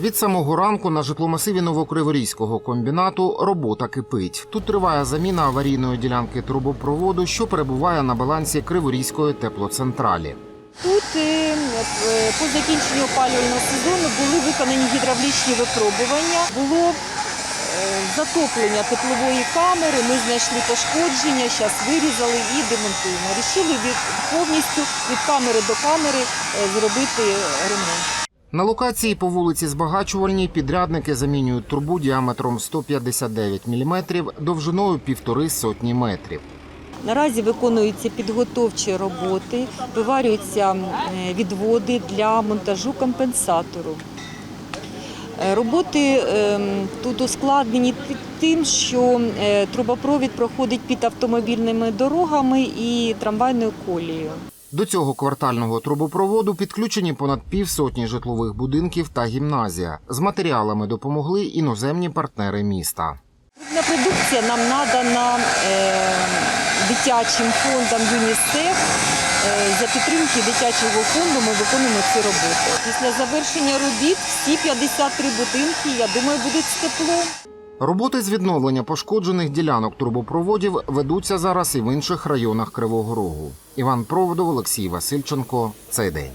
Від самого ранку на житломасиві новокриворізького комбінату робота кипить. Тут триває заміна аварійної ділянки трубопроводу, що перебуває на балансі Криворізької теплоцентралі. Тут е, е, по закінченню опалювального сезону були виконані гідравлічні випробування. Було е, затоплення теплової камери. Ми знайшли пошкодження, зараз вирізали і демонтуємо. Рішили від повністю від камери до камери зробити ремонт. На локації по вулиці Збагачувальній підрядники замінюють трубу діаметром 159 мм довжиною півтори сотні метрів. Наразі виконуються підготовчі роботи, виварюються е, відводи для монтажу компенсатору. Е, Роботи ем, тут ускладнені тим, що е, трубопровід проходить під автомобільними дорогами і трамвайною колією. До цього квартального трубопроводу підключені понад півсотні житлових будинків та гімназія. З матеріалами допомогли іноземні партнери міста. Крупна продукція нам надана е, дитячим фондом ЮНІСЕФ. Е, За підтримки дитячого фонду ми виконуємо ці роботи. Після завершення робіт всі 53 будинки, я думаю, будуть з теплом. Роботи з відновлення пошкоджених ділянок трубопроводів ведуться зараз і в інших районах Кривого Рогу. Іван Проводов, Олексій Васильченко. Цей день.